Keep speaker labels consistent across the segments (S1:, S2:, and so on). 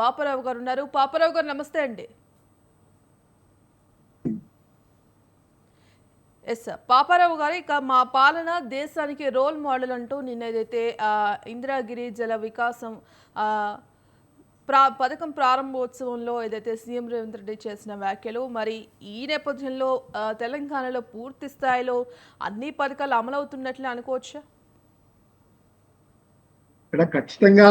S1: పాపరావు గారు ఉన్నారు. పాపరావు గారు నమస్తే అండి. ఎస్ సార్ పాపారావు గారు ఇక మా పాలన దేశానికి రోల్ మోడల్ అంటూ నిన్న ఏదైతే ఇందిరాగిరి జల వికాసం ప్రా పథకం ప్రారంభోత్సవంలో ఏదైతే సీఎం రేవంత్ రెడ్డి చేసిన వ్యాఖ్యలు మరి ఈ నేపథ్యంలో తెలంగాణలో పూర్తి స్థాయిలో అన్ని పథకాలు అమలవుతున్నట్లు అనుకోవచ్చా?
S2: ఇక్కడ ఖచ్చితంగా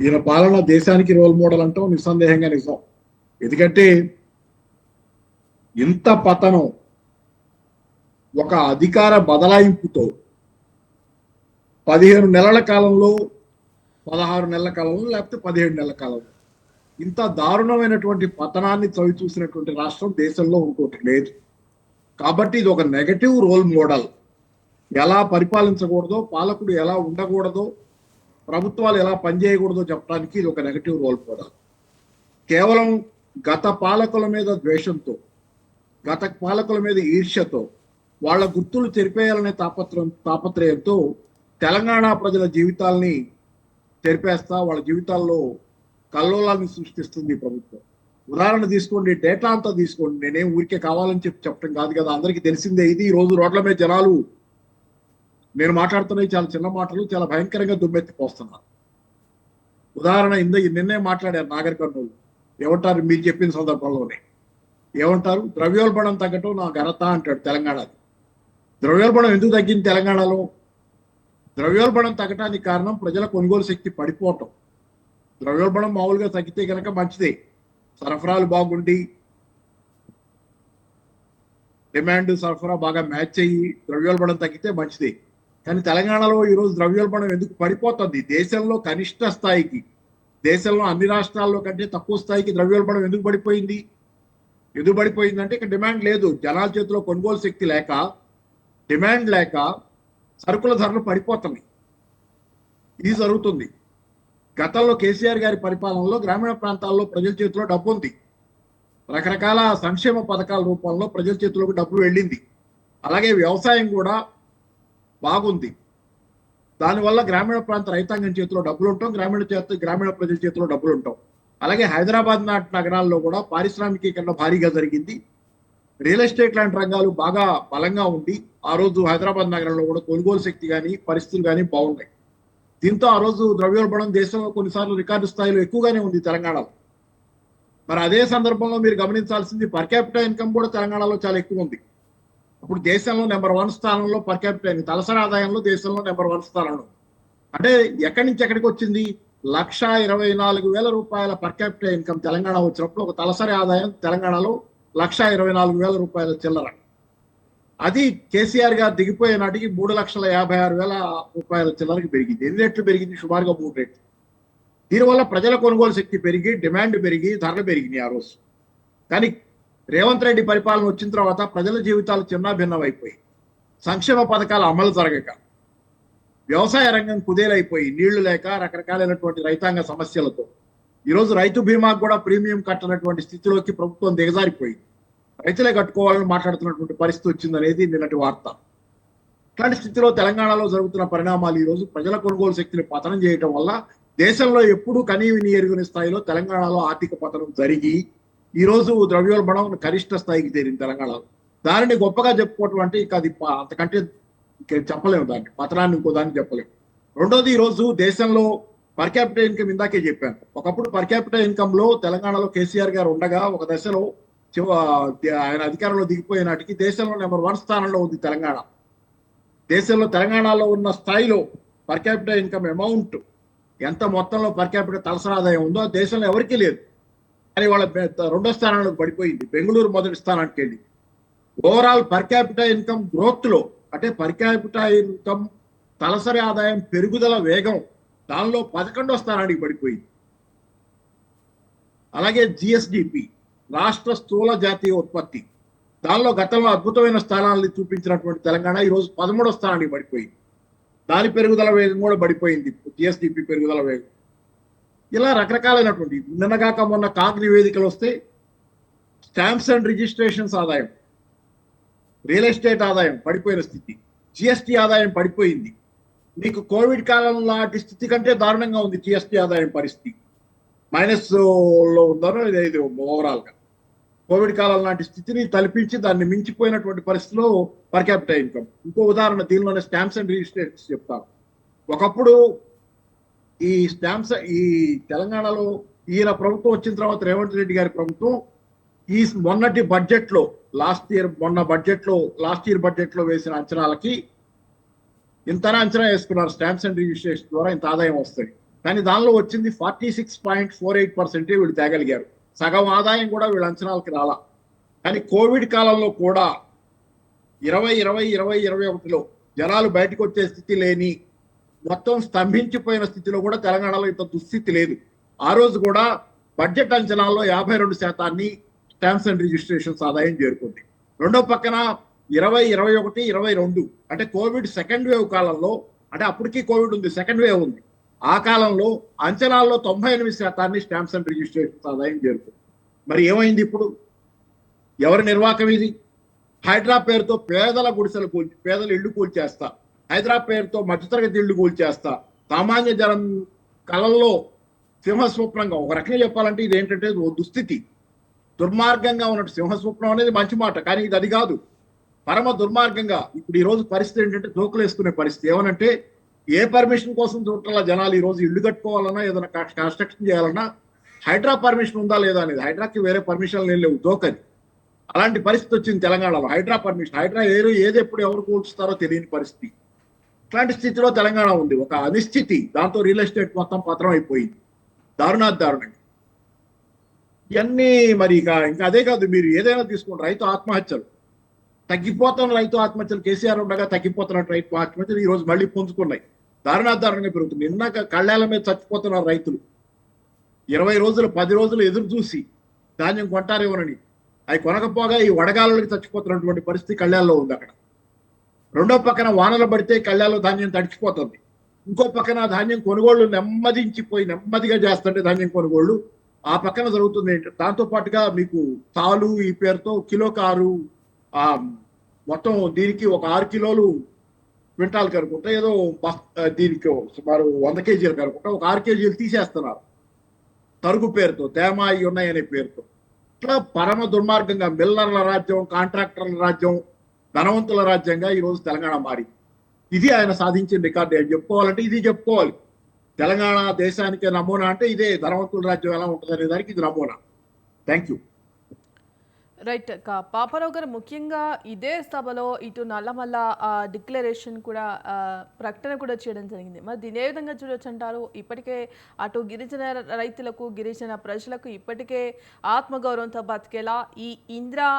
S2: ఈయన పాలన దేశానికి రోల్ మోడల్ అంటాం నిస్సందేహంగా నిజం. ఎందుకంటే ఇంత పతనం ఒక అధికార బదలాయింపుతో పదిహేను నెలల కాలంలో పదహారు నెలల కాలంలో లేకపోతే పదిహేడు నెలల కాలంలో. ఇంత దారుణమైనటువంటి పతనాన్ని చవి చూసినటువంటి రాష్ట్రం దేశంలో ఇంకోటి లేదు. కాబట్టి ఇది ఒక నెగటివ్ రోల్ మోడల్ ఎలా పరిపాలించకూడదో పాలకుడు ఎలా ఉండకూడదో ప్రభుత్వాలు ఎలా పనిచేయకూడదో చెప్పడానికి ఇది ఒక నెగటివ్ రోల్ మోడల్ కేవలం గత పాలకుల మీద ద్వేషంతో గత పాలకుల మీద ఈర్ష్యతో వాళ్ళ గుర్తులు తెరిపేయాలనే తాపత్రం తాపత్రయంతో తెలంగాణ ప్రజల జీవితాల్ని తెరిపేస్తా వాళ్ళ జీవితాల్లో కల్లోలాన్ని సృష్టిస్తుంది ప్రభుత్వం. ఉదాహరణ తీసుకోండి డేటా అంతా తీసుకోండి. నేనేం ఊరికే కావాలని చెప్పి చెప్పడం కాదు కదా అందరికీ తెలిసిందే ఇది. ఈ రోజు రోడ్ల మీద జనాలు నేను మాట్లాడుతున్నవి చాలా చిన్న మాటలు చాలా భయంకరంగా దుమ్మెత్తిపోస్తున్నారు ఉదాహరణ ఇంద నిన్నే మాట్లాడారు నాగర్ కర్నూలు ఏమంటారు? మీరు చెప్పిన సందర్భంలోనే. ఏమంటారు? ద్రవ్యోల్బణం తగ్గటం నా ఘనత అంటాడు తెలంగాణది. ద్రవ్యోల్బణం ఎందుకు తగ్గింది తెలంగాణలో? ద్రవ్యోల్బణం తగ్గటానికి కారణం ప్రజల కొనుగోలు శక్తి పడిపోవటం. ద్రవ్యోల్బణం మామూలుగా తగ్గితే కనుక మంచిదే. సరఫరాలు బాగుండి డిమాండ్ సరఫరా బాగా మ్యాచ్ అయ్యి ద్రవ్యోల్బణం తగ్గితే మంచిదే. కానీ తెలంగాణలో ఈరోజు ద్రవ్యోల్బణం ఎందుకు పడిపోతుంది? దేశంలో కనిష్ట స్థాయికి దేశంలో అన్ని రాష్ట్రాల్లో కంటే తక్కువ స్థాయికి ద్రవ్యోల్బణం ఎందుకు పడిపోయింది? ఎందుకు పడిపోయిందంటే ఇక డిమాండ్ లేదు. జనాల చేతిలో కొనుగోలు శక్తి లేక డిమాండ్ లేక సరుకుల ధరలు పడిపోతున్నాయి. ఇది జరుగుతుంది. గతంలో కేసీఆర్ గారి పరిపాలనలో గ్రామీణ ప్రాంతాల్లో ప్రజల చేతిలో డబ్బు ఉంది. రకరకాల సంక్షేమ పథకాల రూపంలో ప్రజల చేతిలోకి డబ్బులు వెళ్ళింది. అలాగే వ్యవసాయం కూడా బాగుంది. దానివల్ల గ్రామీణ ప్రాంత రైతాంగం చేతిలో డబ్బులు ఉంటాం గ్రామీణ చేత గ్రామీణ ప్రజల చేతిలో డబ్బులు ఉంటాం అలాగే హైదరాబాద్ నాటి నగరాల్లో కూడా పారిశ్రామికీకరణ భారీగా జరిగింది. రియల్ ఎస్టేట్ లాంటి రంగాలు బాగా బలంగా ఉంది ఆ రోజు హైదరాబాద్ నగరంలో కూడా కొనుగోలు శక్తి కానీ పరిస్థితులు కానీ బాగున్నాయి. దీంతో ఆ రోజు ద్రవ్యోల్బణం దేశంలో కొన్నిసార్లు రికార్డు స్థాయిలో ఎక్కువగానే ఉంది తెలంగాణలో. మరి అదే సందర్భంలో మీరు గమనించాల్సింది పర్ క్యాపిటల్ ఇన్కమ్ కూడా తెలంగాణలో చాలా ఎక్కువ ఉంది. అప్పుడు దేశంలో నెంబర్ వన్ స్థానంలో పర్ క్యాపిటల్ తలసరి ఆదాయంలో దేశంలో నెంబర్ వన్ స్థానంలో. అంటే ఎక్కడి నుంచి ఎక్కడికి వచ్చింది? లక్ష ఇరవై నాలుగు వేల రూపాయల పర్ క్యాపిటల్ ఇన్కమ్ తెలంగాణ వచ్చినప్పుడు ఒక తలసరి ఆదాయం తెలంగాణలో లక్ష ఇరవై నాలుగు వేల రూపాయల చిల్లర. అది కేసీఆర్ గారు దిగిపోయే నాటికి మూడు లక్షల యాభై ఆరు వేల రూపాయల చిల్లరకి పెరిగింది. ఎన్ని రెట్లు పెరిగింది? సుమారుగా మూడు రెట్లు. దీనివల్ల ప్రజల కొనుగోలు శక్తి పెరిగి డిమాండ్ పెరిగి ధరలు పెరిగినాయి ఆ రోజు. కానీ రేవంత్ రెడ్డి పరిపాలన వచ్చిన తర్వాత ప్రజల జీవితాలు చిన్నాభిన్నమైపోయి సంక్షేమ పథకాలు అమలు జరగక వ్యవసాయ రంగం కుదేలైపోయి నీళ్ళు లేక రకరకాలైనటువంటి రైతాంగ సమస్యలతో ఈరోజు రైతు బీమాకు కూడా ప్రీమియం కట్టనటువంటి స్థితిలోకి ప్రభుత్వం దిగజారిపోయింది రైతులే కట్టుకోవాలని మాట్లాడుతున్నటువంటి పరిస్థితి వచ్చిందనేది నిన్నటి వార్త. ఇట్లాంటి స్థితిలో తెలంగాణలో జరుగుతున్న పరిణామాలు ఈ రోజు ప్రజల కొనుగోలు శక్తిని పతనం చేయటం వల్ల దేశంలో ఎప్పుడూ కనీవిని ఎరుగని స్థాయిలో తెలంగాణలో ఆర్థిక పతనం జరిగి ఈరోజు ద్రవ్యోల్బణం కనిష్ట స్థాయికి చేరింది తెలంగాణలో. దానిని గొప్పగా చెప్పుకోవటం అంటే ఇక అది అంతకంటే చెప్పలేము దాన్ని. పతనాన్ని ఇంకో దాన్ని చెప్పలేము. రెండోది ఈరోజు దేశంలో పర్ క్యాపిటల్ ఇన్కమ్ ఇందాకే చెప్పాను. ఒకప్పుడు పర్ క్యాపిటల్ ఇన్కమ్లో తెలంగాణలో కేసీఆర్ గారు ఉండగా ఒక దశలో చివ- ఆయన అధికారంలో దిగిపోయే నాటికి దేశంలో నెంబర్ వన్ స్థానంలో ఉంది తెలంగాణ. దేశంలో తెలంగాణలో ఉన్న స్థాయిలో పర్ క్యాపిటల్ ఇన్కమ్ అమౌంట్ ఎంత మొత్తంలో పర్ క్యాపిటల్ తలసరాదాయం ఉందో ఆ దేశంలో ఎవరికీ లేదు. కానీ వాళ్ళ రెండో స్థానంలో పడిపోయింది. బెంగళూరు మొదటి స్థానానికి వెళ్ళి. ఓవరాల్ పర్ క్యాపిటల్ ఇన్కమ్ గ్రోత్లో అంటే పర్ క్యాపిటల్ ఇన్కమ్ తలసరి ఆదాయం పెరుగుదల వేగం దానిలో పదకొండో స్థానానికి పడిపోయింది. అలాగే జిఎస్డిపి రాష్ట్ర స్థూల జాతీయ ఉత్పత్తి దానిలో గతంలో అద్భుతమైన స్థానాలను చూపించినటువంటి తెలంగాణ ఈ రోజు పదమూడో స్థానానికి పడిపోయింది. దాని పెరుగుదల వేగం కూడా పడిపోయింది. జిఎస్డిపి పెరుగుదల వేగం. ఇలా రకరకాలైనటువంటి నిన్నగాక మొన్న కాక్ నివేదికలు వస్తే స్టాంప్స్ అండ్ రిజిస్ట్రేషన్స్ ఆదాయం రియల్ ఎస్టేట్ ఆదాయం పడిపోయిన స్థితి జిఎస్టి ఆదాయం పడిపోయింది. మీకు కోవిడ్ కాలం లాంటి స్థితి కంటే దారుణంగా ఉంది జిఎస్టీ ఆదాయం పరిస్థితి. మైనస్లో ఉందనో ఇది ఓవరాల్గా కోవిడ్ కాలం లాంటి స్థితిని తలపించి దాన్ని మించిపోయినటువంటి పరిస్థితిలో పర్ క్యాపిటల్ ఇన్కమ్ ఇంకో ఉదాహరణ దీనిలోనే స్టాంప్స్ అండ్ రిజిస్ట్రేషన్స్ చెప్తాను. ఒకప్పుడు ఈ స్టాంప్స్ ఈ తెలంగాణలో ఈయన ప్రభుత్వం వచ్చిన తర్వాత రేవంత్ రెడ్డి గారి ప్రభుత్వం ఈ మొన్నటి బడ్జెట్లో లాస్ట్ ఇయర్ మొన్న బడ్జెట్లో లాస్ట్ ఇయర్ బడ్జెట్లో వేసిన అంచనాలకి ఇంతనే అంచనా వేసుకున్నారు స్టాంప్స్ అండ్ రిజిస్ట్రేషన్ ద్వారా ఇంత ఆదాయం వస్తుంది. కానీ దానిలో వచ్చింది forty six point four eight పర్సెంటే వీళ్ళు తేగలిగారు. సగం ఆదాయం కూడా వీళ్ళ అంచనాలకి రాలా. కానీ కోవిడ్ కాలంలో కూడా ఇరవై ఇరవై ఇరవై ఇరవై ఒకటిలో జనాలు బయటకు వచ్చే స్థితి లేని మొత్తం స్తంభించిపోయిన స్థితిలో కూడా తెలంగాణలో ఇంత దుస్థితి లేదు. ఆ రోజు కూడా బడ్జెట్ అంచనాల్లో యాభై రెండు శాతాన్ని స్టాంప్స్ అండ్ రిజిస్ట్రేషన్స్ ఆదాయం చేరుకుంది. రెండో పక్కన ఇరవై ఇరవై ఒకటి ఇరవై రెండు అంటే కోవిడ్ సెకండ్ వేవ్ కాలంలో అంటే అప్పటికి కోవిడ్ ఉంది సెకండ్ వేవ్ ఉంది. ఆ కాలంలో అంచనాల్లో తొంభై ఎనిమిది శాతాన్ని స్టాంప్స్ అండ్ రిజిస్ట్రేషన్స్ ఆదాయం చేరుకుంది. మరి ఏమైంది ఇప్పుడు? ఎవరి నిర్వాహకం ఇది? హైడ్రా పేరుతో పేదల గుడిసెలు కూల్చి పేదలు ఇళ్ళు కూల్చేస్తారు హైదరాబాద్ పేరుతో మధ్యతరగతి ఇళ్ళు కూల్చేస్తా. సామాన్య జనం కళల్లో సింహస్వప్నంగా ఒక రకంగా చెప్పాలంటే ఇది ఏంటంటే ఓ దుస్థితి. దుర్మార్గంగా ఉన్నట్టు సింహస్వప్నం అనేది మంచి మాట కానీ ఇది అది కాదు. పరమ దుర్మార్గంగా ఇప్పుడు ఈ రోజు పరిస్థితి ఏంటంటే జోకులు వేసుకునే పరిస్థితి. ఏమనంటే ఏ పర్మిషన్ కోసం చూడాల జనాలు ఈ రోజు ఇల్లు కట్టుకోవాలన్నా ఏదైనా కన్స్ట్రక్షన్ చేయాలన్నా హైడ్రా పర్మిషన్ ఉందా లేదా అనేది హైడ్రాకి వేరే పర్మిషన్లు ఏం లేవు జోకది అలాంటి పరిస్థితి వచ్చింది తెలంగాణలో. హైడ్రా పర్మిషన్ హైడ్రా ఏరు ఏది ఎప్పుడు ఎవరు కూల్చుతారో తెలియని పరిస్థితి. ఇట్లాంటి స్థితిలో తెలంగాణ ఉంది. ఒక అనిశ్చితి. దాంతో రియల్ ఎస్టేట్ మొత్తం పత్రం అయిపోయింది దారుణాది దారుణంగా. ఇవన్నీ మరి ఇక ఇంకా అదే కాదు. మీరు ఏదైనా తీసుకోండి. రైతు ఆత్మహత్యలు. తగ్గిపోతున్న రైతు ఆత్మహత్యలు కేసీఆర్ ఉండగా తగ్గిపోతున్న రైతు ఆత్మహత్యలు ఈ రోజు మళ్ళీ పుంజుకున్నాయి. దారుణాధారణంగా పెరుగుతుంది. నిన్న కళ్ళాల మీద చచ్చిపోతున్నారు రైతులు. ఇరవై రోజులు పది రోజులు ఎదురు చూసి ధాన్యం కొంటారేమోనని. అవి కొనకపోగా ఈ వడగాలకి చచ్చిపోతున్నటువంటి పరిస్థితి కళ్యాణలో ఉంది అక్కడ. రెండో పక్కన వానలు పడితే కళ్యాణలో ధాన్యం తడిచిపోతుంది. ఇంకో పక్కన ధాన్యం కొనుగోళ్ళు నెమ్మదించిపోయి నెమ్మదిగా చేస్తుంటే ధాన్యం కొనుగోళ్ళు. ఆ పక్కన జరుగుతుంది ఏంటి? దాంతో పాటుగా మీకు తాలు ఈ పేరుతో కిలో కారు ఆ మొత్తం దీనికి ఒక ఆరు కిలోలు క్వింటాల్ కనుకుంటా ఏదో బస్- దీనికి సుమారు వంద కేజీలు కనుకుంటా ఒక ఆరు కేజీలు తీసేస్తున్నారు. తరుగు పేరుతో తేమ అయి ఉన్నాయనే పేరుతో. ఇట్లా పరమ దుర్మార్గంగా మిల్లర్ల రాజ్యం కాంట్రాక్టర్ల రాజ్యం ధనవంతుల రాజ్యంగా ఈ రోజు తెలంగాణ మారి ఇది ఆయన సాధించిన రికార్డు. అని చెప్పుకోవాలంటే ఇది చెప్పుకోవాలి. తెలంగాణ దేశానికి నమూనా అంటే ఇదే ధనవంతుల రాజ్యం ఎలా ఉంటుంది అనే దానికి ఇది నమూనా. థ్యాంక్ యూ
S1: రైట్ కా పాపారావు గారు ముఖ్యంగా ఇదే సభలో ఇటు నల్లమల్ల డిక్లరేషన్ కూడా ప్రకటన కూడా చేయడం జరిగింది. మరి దీని ఏ విధంగా చూడొచ్చు అంటారు? ఇప్పటికే అటు గిరిజన రైతులకు గిరిజన ప్రజలకు ఇప్పటికే ఆత్మగౌరవంతో బతికేలా ఈ ఇంద్రా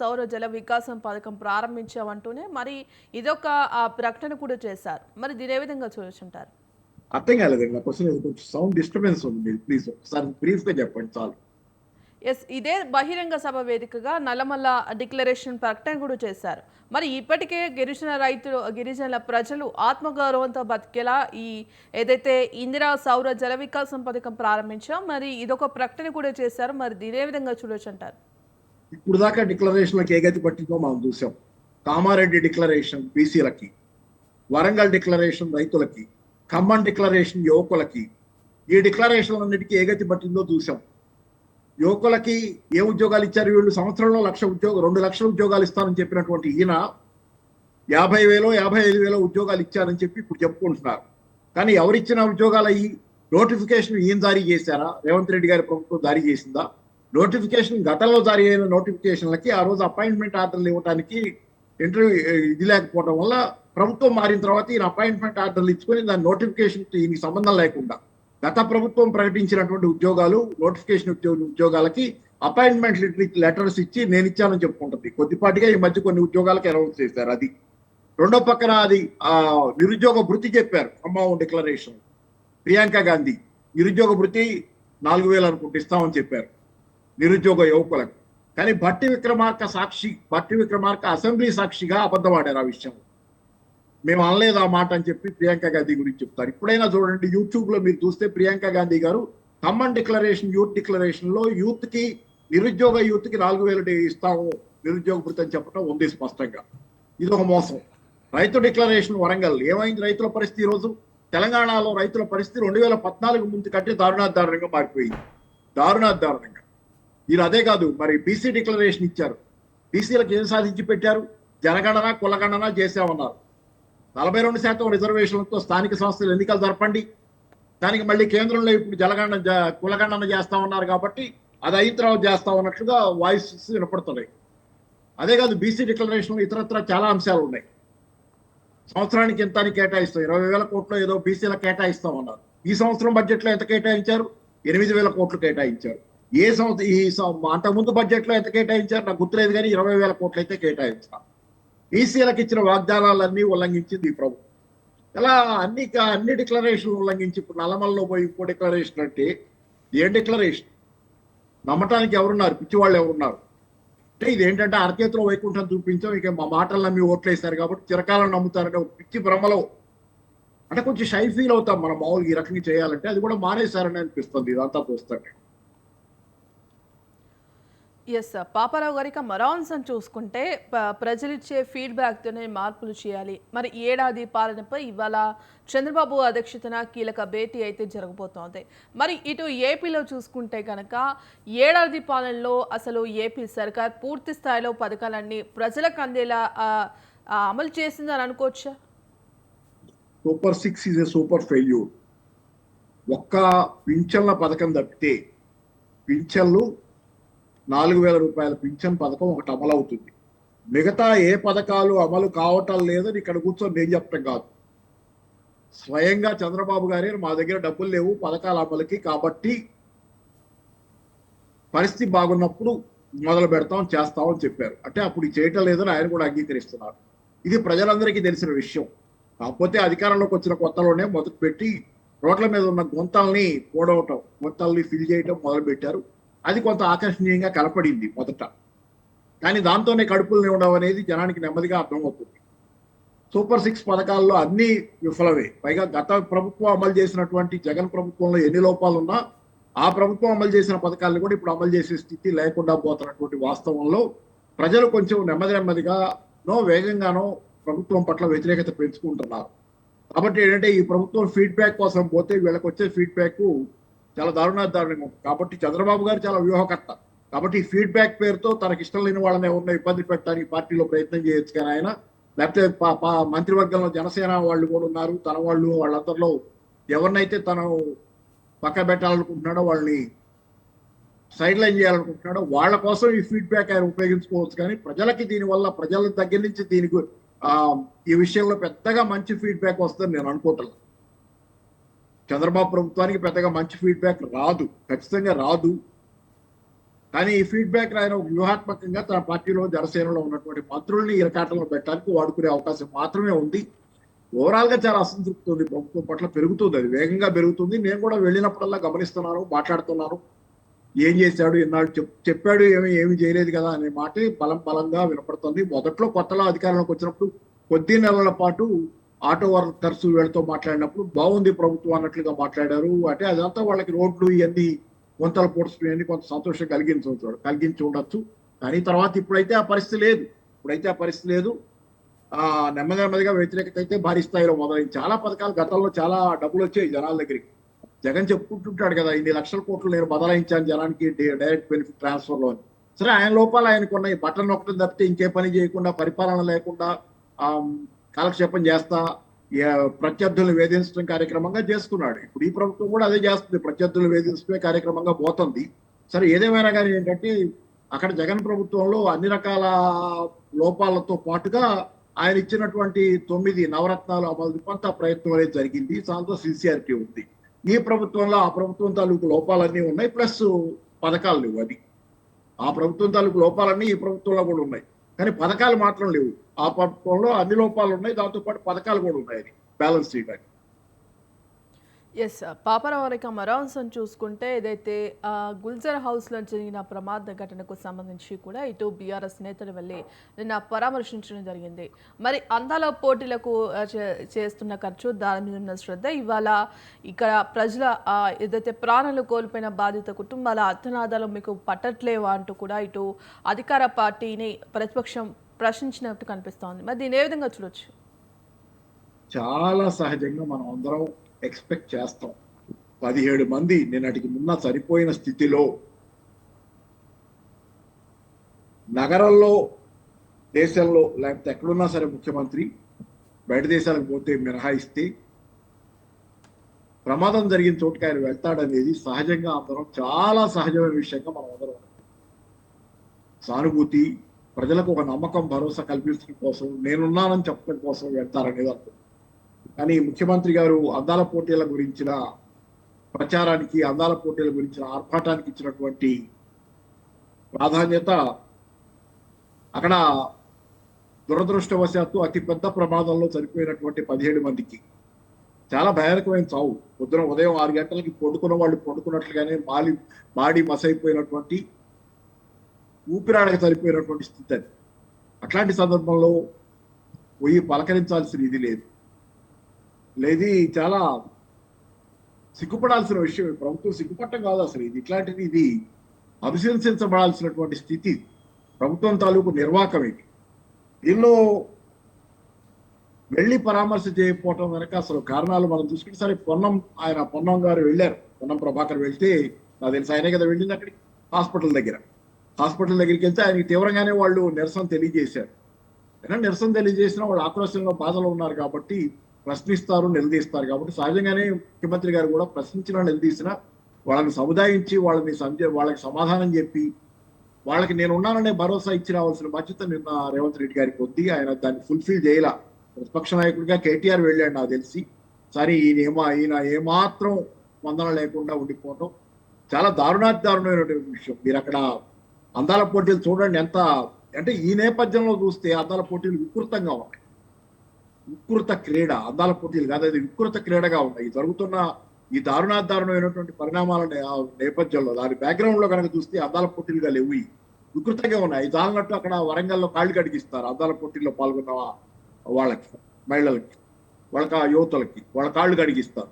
S1: సౌర జల వికాసం పథకం ప్రారంభించామంటూనే మరి ఇదొక ప్రకటన కూడా చేశారు. మరి దీని ఏ విధంగా చూడొచ్చు అంటారు?
S2: అర్థం కాలేదండి. నా క్వశ్చన్ కొంచెం సౌండ్ డిస్టర్బెన్స్ ఉంది. ప్లీజ్ ఒకసారి చెప్పండి చాలు.
S1: ఎస్ ఇదే బహిరంగ సభ వేదికగా నల్లమల్ల డిక్లరేషన్ ప్రకటన కూడా చేశారు. మరి ఇప్పటికే గిరిజన రైతులు గిరిజనుల ప్రజలు ఆత్మగౌరవంతో బతికేలా ఈ ఏదైతే ఇందిరా సౌర జల వికాసం పథకం ప్రారంభించాం మరి ఇదొక ప్రకటన కూడా చేశారు. మరి దీనే విధంగా చూడొచ్చు అంటారు?
S2: ఇప్పుడు దాకా డిక్లరేషన్లకు ఏ గతి పట్టిందో మనం చూసాం. కామారెడ్డి డిక్లరేషన్ బీసీలకి వరంగల్ డిక్లరేషన్ రైతులకి ఖమ్మం డిక్లరేషన్ యువకులకి ఈ డిక్లరేషన్ అన్నిటికీ ఏ గతి పట్టిందో చూసాం. యువకులకి ఏ ఉద్యోగాలు ఇచ్చారు? వీళ్ళు సంవత్సరంలో లక్ష ఉద్యోగ రెండు లక్షల ఉద్యోగాలు ఇస్తారని చెప్పినటువంటి ఈయన యాభై వేలో యాభై ఐదు వేలో ఉద్యోగాలు ఇచ్చారని చెప్పి ఇప్పుడు చెప్పుకుంటున్నారు. కానీ ఎవరిచ్చిన ఉద్యోగాలు అయ్యి నోటిఫికేషన్ ఈయన జారీ చేశారా? రేవంత్ రెడ్డి గారి ప్రభుత్వం జారీ చేసిందా? నోటిఫికేషన్ గతంలో జారీ అయిన నోటిఫికేషన్లకి ఆ రోజు అపాయింట్మెంట్ ఆర్డర్లు ఇవ్వడానికి ఇంటర్వ్యూ ఇది లేకపోవడం వల్ల ప్రభుత్వం మారిన తర్వాత ఈయన అపాయింట్మెంట్ ఆర్డర్లు ఇచ్చుకొని దాని నోటిఫికేషన్ ఈయనకి సంబంధం లేకుండా గత ప్రభుత్వం ప్రకటించినటువంటి ఉద్యోగాలు నోటిఫికేషన్ ఉద్యోగాలకి అపాయింట్మెంట్ లెటర్స్ ఇచ్చి నేను ఇచ్చానని చెప్పుకుంటుంది. కొద్దిపాటిగా ఈ మధ్య కొన్ని ఉద్యోగాలకు అనౌన్స్ చేశారు అది. రెండో పక్కన అది నిరుద్యోగ వృత్తి చెప్పారు ఖమ్మం డిక్లరేషన్. ప్రియాంక గాంధీ నిరుద్యోగ వృత్తి నాలుగు వేలు అనుకుంటే ఇస్తామని చెప్పారు నిరుద్యోగ యువకులకు. కానీ భట్టి విక్రమార్క సాక్షి భట్టి విక్రమార్క అసెంబ్లీ సాక్షిగా అబద్ధమాడారు ఆ విషయం మేము అనలేదు ఆ మాట అని చెప్పి ప్రియాంక గాంధీ గురించి చెప్తారు. ఇప్పుడైనా చూడండి యూట్యూబ్లో మీరు చూస్తే ప్రియాంక గాంధీ గారు ఖమ్మం డిక్లరేషన్ యూత్ డిక్లరేషన్లో యూత్కి నిరుద్యోగ యూత్కి నాలుగు వేలు ఇస్తాము నిరుద్యోగ భృతి అని చెప్పడం ఉంది స్పష్టంగా. ఇది ఒక మోసం. రైతు డిక్లరేషన్ వరంగల్ ఏమైంది రైతుల పరిస్థితి ఈ రోజు తెలంగాణలో రైతుల పరిస్థితి రెండు వేల పద్నాలుగు ముందు కంటే దారుణాధారణంగా మారిపోయింది. దారుణాధారణంగా ఈయన అదే కాదు మరి బీసీ డిక్లరేషన్ ఇచ్చారు. బీసీలకు ఏం సాధించి పెట్టారు? జనగణన కులగణన చేసామన్నారు నలభై రెండు శాతం రిజర్వేషన్లతో స్థానిక సంస్థలు ఎన్నికలు జరపండి. దానికి మళ్ళీ కేంద్రంలో ఇప్పుడు జలగండ కులగండన చేస్తా ఉన్నారు కాబట్టి అది అయిన తర్వాత చేస్తా ఉన్నట్లుగా వాయిస్ వినపడుతున్నాయి. అదే కాదు బీసీ డిక్లరేషన్ ఇతరత్ర చాలా అంశాలు ఉన్నాయి. సంవత్సరానికి ఎంత అని కేటాయిస్తాం? ఇరవై వేల కోట్లు ఏదో బీసీల కేటాయిస్తా ఉన్నారు ఈ సంవత్సరం బడ్జెట్లో ఎంత కేటాయించారు? ఎనిమిది వేల కోట్లు కేటాయించారు. ఏ సంవత్సరం ఈ అంతకుముందు బడ్జెట్లో ఎంత కేటాయించారు? నాకు గుర్తులేదు కానీ ఇరవై వేల కోట్లు అయితే కేటాయించారు బీసీలకు ఇచ్చిన వాగ్దానాలన్నీ ఉల్లంఘించింది ఈ ప్రభుత్వం. ఇలా అన్ని అన్ని డిక్లరేషన్లు ఉల్లంఘించి ఇప్పుడు నల్లమల్లో పోయి ఇంకో డిక్లరేషన్ అంటే ఏం డిక్లరేషన్? నమ్మటానికి ఎవరున్నారు? పిచ్చి వాళ్ళు ఎవరున్నారు? అంటే ఇది ఏంటంటే అరచేతిలో వైకుంఠం చూపించాం ఇక మా మాటలు నమ్మి ఓట్లేశారు కాబట్టి చిరకాలం నమ్ముతారనే ఒక పిచ్చి భ్రమలో అంటే కొంచెం షై ఫీల్ అవుతాం మనం మామూలుగా ఈ రకంగా చేయాలంటే. అది కూడా మానేశారని అనిపిస్తుంది ఇదంతా చూస్తుంటే.
S1: ఎస్ పాపారావు గారికి మరో అంశం చూసుకుంటే ప్రజలిచ్చే ఫీడ్బ్యాక్తోనే మార్పులు చేయాలి. మరి ఏడాది పాలనపై ఇవాళ చంద్రబాబు అధ్యక్షతన కీలక భేటీ అయితే జరగబోతోంది. మరి ఇటు ఏపీలో చూసుకుంటే కనుక ఏడాది పాలనలో అసలు ఏపీ సర్కార్ పూర్తి స్థాయిలో పథకాలన్నీ ప్రజలకు అందేలా అమలు చేసిందని అనుకోవచ్చా?
S2: Super six is a super failure ఒక్క పింఛన్ల పథకం తప్పితే పింఛన్లు నాలుగు వేల రూపాయల పింఛన్ పథకం ఒకటి అమలు అవుతుంది మిగతా ఏ పథకాలు అమలు కావటం లేదని ఇక్కడ కూర్చొని నేను చెప్పడం కాదు. స్వయంగా చంద్రబాబు గారే మా దగ్గర డబ్బులు లేవు పథకాల అమలుకి కాబట్టి పరిస్థితి బాగున్నప్పుడు మొదలు పెడతాం చేస్తామని చెప్పారు. అంటే అప్పుడు చేయటం లేదని ఆయన కూడా అంగీకరిస్తున్నారు. ఇది ప్రజలందరికీ తెలిసిన విషయం. కాకపోతే అధికారంలోకి వచ్చిన కొత్తలోనే మొదలు పెట్టి రోడ్ల మీద ఉన్న గుంతల్ని కూడవటం గుంతల్ని ఫిల్ చేయటం మొదలు పెట్టారు అది కొంత ఆకర్షణీయంగా కనపడింది మొదట. కానీ దాంతోనే కడుపులు నివ్వడం అనేది జనానికి నెమ్మదిగా అర్థమవుతుంది. సూపర్ సిక్స్ పథకాల్లో అన్ని విఫలమే. పైగా గత ప్రభుత్వం అమలు చేసినటువంటి జగన్ ప్రభుత్వంలో ఎన్ని లోపాలు ఉన్నా ఆ ప్రభుత్వం అమలు చేసిన పథకాలను కూడా ఇప్పుడు అమలు చేసే స్థితి లేకుండా పోతున్నటువంటి వాస్తవంలో ప్రజలు కొంచెం నెమ్మది నెమ్మదిగానో వేగంగానో ప్రభుత్వం పట్ల వ్యతిరేకత పెంచుకుంటున్నారు. కాబట్టి ఏంటంటే ఈ ప్రభుత్వం ఫీడ్బ్యాక్ కోసం పోతే వీళ్ళకి వచ్చే ఫీడ్బ్యాక్ చాలా దారుణాదారుణంగా ఉంటుంది కాబట్టి చంద్రబాబు గారు చాలా వ్యూహకర్త. కాబట్టి ఫీడ్బ్యాక్ పేరుతో తనకి ఇష్టం లేని వాళ్ళని ఉన్న ఇబ్బంది పెట్టడానికి పార్టీలో ప్రయత్నం చేయొచ్చు కానీ ఆయన. లేకపోతే మంత్రివర్గంలో జనసేన వాళ్ళు కూడా ఉన్నారు. తన వాళ్ళు వాళ్ళందరిలో ఎవరినైతే తను పక్క పెట్టాలనుకుంటున్నాడో వాళ్ళని సైడ్ లైన్ చేయాలనుకుంటున్నాడో వాళ్ళ కోసం ఈ ఫీడ్బ్యాక్ ఆయన ఉపయోగించుకోవచ్చు కానీ ప్రజలకి దీనివల్ల ప్రజల దగ్గర నుంచి దీనికి ఈ విషయంలో పెద్దగా మంచి ఫీడ్బ్యాక్ వస్తుందని నేను అనుకోవట్లేదు. చంద్రబాబు ప్రభుత్వానికి పెద్దగా మంచి ఫీడ్బ్యాక్ రాదు. ఖచ్చితంగా రాదు. కానీ ఈ ఫీడ్బ్యాక్ ఆయన వ్యూహాత్మకంగా తన పార్టీలో జనసేనలో ఉన్నటువంటి మంత్రుల్ని ఇరకాటంలో పెట్టడానికి వాడుకునే అవకాశం మాత్రమే ఉంది. ఓవరాల్గా చాలా అసంతృప్తి ఉంది ప్రభుత్వం పట్ల పెరుగుతుంది. అది వేగంగా పెరుగుతుంది. నేను కూడా వెళ్ళినప్పుడల్లా గమనిస్తున్నాను మాట్లాడుతున్నాను. ఏం చేశాడు ఎన్నాడు చెప్- చెప్పాడు ఏమి ఏమి చేయలేదు కదా అనే మాట బలం బలంగా వినపడుతుంది. మొదట్లో కొత్తలో అధికారంలోకి వచ్చినప్పుడు కొద్ది నెలల పాటు ఆటో వర్కర్స్ వీళ్ళతో మాట్లాడినప్పుడు బాగుంది ప్రభుత్వం అన్నట్లుగా మాట్లాడారు. అంటే అదంతా వాళ్ళకి రోడ్లు ఇవన్నీ వంతలు పోర్ట్స్ కొంత సంతోషం కలిగించవచ్చు కలిగించి ఉండొచ్చు. కానీ తర్వాత ఇప్పుడైతే ఆ పరిస్థితి లేదు. ఇప్పుడైతే ఆ పరిస్థితి లేదు. నెమ్మది నెమ్మదిగా వ్యతిరేకత అయితే భారీ స్థాయిలో మొదలైంది. చాలా పథకాలు గతంలో చాలా డబ్బులు వచ్చాయి జనాల దగ్గరికి. జగన్ చెప్పుకుంటుంటాడు కదా ఇన్ని లక్షల కోట్లు నేను బదలాయించాను జనానికి డైరెక్ట్ బెనిఫిట్ ట్రాన్స్ఫర్లో అని. సరే ఆయన లోపాలు ఆయనకున్నాయి. బటన్ నొక్కడం తప్పితే ఇంకే పని చేయకుండా పరిపాలన లేకుండా కాలక్షేపం చేస్తా ప్రత్యర్థులను వేధించడం కార్యక్రమంగా చేసుకున్నాడు. ఇప్పుడు ఈ ప్రభుత్వం కూడా అదే చేస్తుంది. ప్రత్యర్థులను వేధించడమే కార్యక్రమంగా పోతుంది. సరే ఏదేమైనా కానీ ఏంటంటే అక్కడ జగన్ ప్రభుత్వంలో అన్ని రకాల లోపాలతో పాటుగా ఆయన ఇచ్చినటువంటి తొమ్మిది నవరత్నాలు అమలు కొంత ప్రయత్నం అనేది జరిగింది. దాంతో సిన్సియారిటీ ఉంది. ఈ ప్రభుత్వంలో ఆ ప్రభుత్వం తాలూకు లోపాలన్నీ ఉన్నాయి ప్లస్ పథకాలు లేవు అది. ఆ ప్రభుత్వం తాలూకు లోపాలన్నీ ఈ ప్రభుత్వంలో కూడా ఉన్నాయి. కానీ పథకాలు మాత్రం లేవు. ఆ పథకంలో అన్ని లోపాలు ఉన్నాయి. దాంతో పాటు పథకాలు కూడా ఉన్నాయి బ్యాలెన్స్ చేయడానికి.
S1: ఎస్ పాపారావు గారి మరో అంశం చూసుకుంటే ఏదైతే గుల్జర్ హౌస్లో జరిగిన ప్రమాద ఘటనకు సంబంధించి కూడా ఇటు బీఆర్ఎస్ నేతలు వెళ్ళి నిన్న పరామర్శించడం జరిగింది. మరి అందాల పోటీలకు చే- చేస్తున్న ఖర్చు దాని మీద ఉన్న శ్రద్ధ ఇవాళ ఇక్కడ ప్రజల ఏదైతే ప్రాణాలు కోల్పోయిన బాధిత కుటుంబాల అర్థనాదాలు మీకు పట్టట్లేవా అంటూ కూడా ఇటు అధికార పార్టీని ప్రతిపక్షం ప్రశ్నించినట్టు కనిపిస్తోంది. మరి దీని ఏ విధంగా చూడొచ్చు?
S2: చాలా సహజంగా మనం అందరం ఎక్స్పెక్ట్ చేస్తాం. పదిహేడు మంది నిన్నటికి మున్న సరిపోయిన స్థితిలో నగరంలో దేశంలో లేకపోతే ఎక్కడున్నా సరే ముఖ్యమంత్రి బయట దేశాలకు పోతే మినహాయిస్తే ప్రమాదం జరిగిన చోటుకి ఆయన వెళ్తాడనేది సహజంగా అందరం చాలా సహజమైన విషయంగా మనం అందరం సానుభూతి ప్రజలకు ఒక నమ్మకం భరోసా కల్పించడం కోసం నేనున్నానని చెప్పడం కోసం వెళ్తారనేది అర్థం. కానీ ముఖ్యమంత్రి గారు అందాల పోటీల గురించిన ప్రచారానికి అందాల పోటీల గురించిన ఆర్భాటానికి ఇచ్చినటువంటి ప్రాధాన్యత అక్కడ దురదృష్టవశాత్తు అతి పెద్ద ప్రమాదంలో చనిపోయినటువంటి పదిహేడు మందికి. చాలా భయానకమైన చావు. పొద్దున ఉదయం ఆరు గంటలకి పడుకున్న వాళ్ళు పడుకున్నట్లుగానే మాలి బాడీ మసైపోయినటువంటి ఊపిరాడక చనిపోయినటువంటి స్థితి అది. అట్లాంటి సందర్భంలో పోయి పలకరించాల్సిన ఇది లేదు. లేదు చాలా సిగ్గుపడాల్సిన విషయం ప్రభుత్వం సిగ్గుపట్టం కాదు అసలు. ఇది ఇట్లాంటిది ఇది అభిశంసించబడాల్సినటువంటి స్థితి ప్రభుత్వం తాలూకు నిర్వాహకం ఇది. దీనిలో వెళ్ళి పరామర్శ చేయకపోవటం వెనక అసలు కారణాలు మనం చూసుకుంటే సరే పొన్నం ఆయన పొన్నం గారు వెళ్ళారు. పొన్నం ప్రభాకర్ వెళ్తే నాకు తెలిసి ఆయనే కదా వెళ్ళింది అక్కడికి హాస్పిటల్ దగ్గర. హాస్పిటల్ దగ్గరికి వెళ్తే ఆయనకి తీవ్రంగానే వాళ్ళు నిరసన తెలియజేశారు. అయినా నిరసన తెలియజేసినా వాళ్ళు ఆక్రోశంలో బాధలో ఉన్నారు కాబట్టి ప్రశ్నిస్తారు నిలదీస్తారు కాబట్టి సహజంగానే ముఖ్యమంత్రి గారు కూడా ప్రశ్నించిన నిలదీసినా వాళ్ళని సముదాయించి వాళ్ళని సంజ వాళ్ళకి సమాధానం చెప్పి వాళ్ళకి నేను ఉన్నాననే భరోసా ఇచ్చి రావాల్సిన బాధ్యత నిన్న రేవంత్ రెడ్డి గారికి ఉంది. ఆయన దాన్ని ఫుల్ఫిల్ చేయాల. ప్రతిపక్ష నాయకుడిగా కేటీఆర్ వెళ్ళాడు నాకు తెలిసి. సరే ఈయన ఏమో ఈయన ఏమాత్రం వందన లేకుండా ఉండిపోవటం చాలా దారుణాతి దారుణమైనటువంటి విషయం. మీరు అక్కడ అందాల పోటీలు చూడండి ఎంత అంటే ఈ నేపథ్యంలో చూస్తే అందాల పోటీలు వికృతంగా ఉన్నాయి. వికృత క్రీడ అందాల పోటీలు కాదు అది వికృత క్రీడగా ఉన్నాయి. జరుగుతున్న ఈ దారుణాతి దారుణమైనటువంటి పరిణామాల నేపథ్యంలో దాని బ్యాక్గ్రౌండ్లో కనుక చూస్తే అందాల పోటీలుగా లేవు. వికృతంగా ఉన్నాయి. దానినట్టు అక్కడ వరంగల్లో కాళ్ళు కడిగిస్తారు అందాల పోటీల్లో పాల్గొన్న వాళ్ళకి మహిళలకి వాళ్ళ యువతలకి యువతులకి వాళ్ళ కాళ్ళు కడిగిస్తారు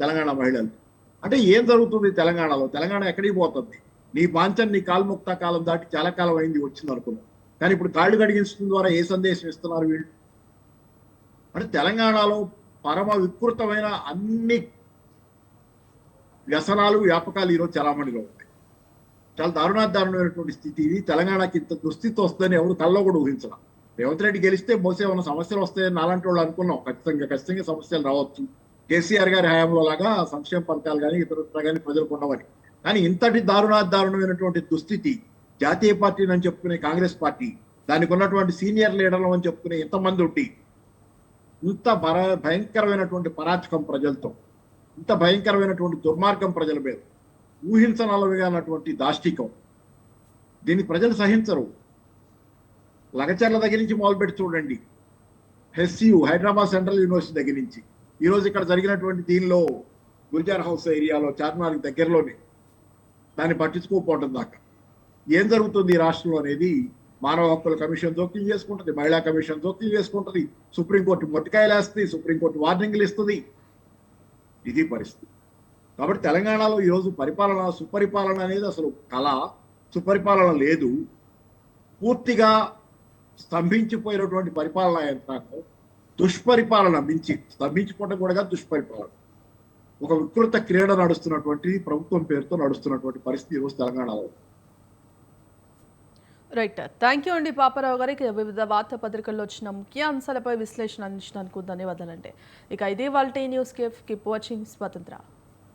S2: తెలంగాణ మహిళలకి. అంటే ఏం జరుగుతుంది తెలంగాణలో? తెలంగాణ ఎక్కడికి పోతుంది? నీ పాంచన్ నీ కాల్ముక్త కాలం దాటి చాలా కాలం అయింది వచ్చింది అనుకున్నాం. కానీ ఇప్పుడు కాళ్ళు కడిగించడం ద్వారా ఏ సందేశం ఇస్తున్నారు వీళ్ళు? అంటే తెలంగాణలో పరమ వికృతమైన అన్ని వ్యసనాలు వ్యాపకాలు ఈరోజు చలామణిలో ఉన్నాయి. చాలా దారుణాదారుణమైనటువంటి స్థితి ఇది. తెలంగాణకి ఇంత దుస్థితి వస్తుందని ఎవరు కల్లో కూడా ఊహించడం రేవంత్ రెడ్డి గెలిస్తే మోసే ఉన్న సమస్యలు వస్తాయని నాలాంటి వాళ్ళు అనుకున్నాం. ఖచ్చితంగా ఖచ్చితంగా సమస్యలు రావచ్చు. కేసీఆర్ గారి హయాంలో లాగా సంక్షేమ పథకాలు కానీ ఇతర కానీ ప్రజలకు ఉండవని. కానీ ఇంతటి దారుణాతి దారుణమైనటువంటి దుస్థితి జాతీయ పార్టీని అని చెప్పుకునే కాంగ్రెస్ పార్టీ దానికి ఉన్నటువంటి సీనియర్ లీడర్లు అని చెప్పుకునే ఇంతమంది ఉండి ఇంత భర భయంకరమైనటువంటి పరాచకం ప్రజలతో ఇంత భయంకరమైనటువంటి దుర్మార్గం ప్రజల మీద ఊహించనలవిగానటువంటి దాష్టికం. దీన్ని ప్రజలు సహించరు. లగచర్ల దగ్గర నుంచి మొదలుపెట్టి చూడండి. హెచ్సియు హైదరాబాద్ సెంట్రల్ యూనివర్సిటీ దగ్గర నుంచి. ఈరోజు ఇక్కడ జరిగినటువంటి దీనిలో గుల్జార్ హౌస్ ఏరియాలో చార్మినార్ దగ్గరలోనే దాన్ని పట్టించుకోకపోవడం దాకా. ఏం జరుగుతుంది ఈ రాష్ట్రంలో అనేది మానవ హక్కుల కమిషన్ జోక్యం చేసుకుంటుంది మహిళా కమిషన్ జోక్యం చేసుకుంటుంది సుప్రీంకోర్టు మొట్టికాయలు వేస్తుంది సుప్రీంకోర్టు వార్నింగ్లు ఇస్తుంది. ఇది పరిస్థితి. కాబట్టి తెలంగాణలో ఈరోజు పరిపాలన సుపరిపాలన అనేది అసలు కళ సుపరిపాలన లేదు. పూర్తిగా స్తంభించిపోయినటువంటి పరిపాలన యంత్రాంగం దుష్పరిపాలన మించి స్తంభించిపోవడం కూడా దుష్పరిపాలన. ఒక వికృత క్రీడ నడుస్తున్నటువంటి ప్రభుత్వం పేరుతో నడుస్తున్నటువంటి పరిస్థితి ఈరోజు తెలంగాణలో.
S1: రైట్. థ్యాంక్ యూ అండి పాపారావు గారికి. వివిధ వార్తాపత్రికల్లో వచ్చిన ముఖ్య అంశాలపై విశ్లేషణ అందించినందుకు ధన్యవాదాలండి. ఇక ఇదే వాళ్ళ న్యూస్. కేఫ్ కీప్ వాచింగ్ స్వతంత్ర.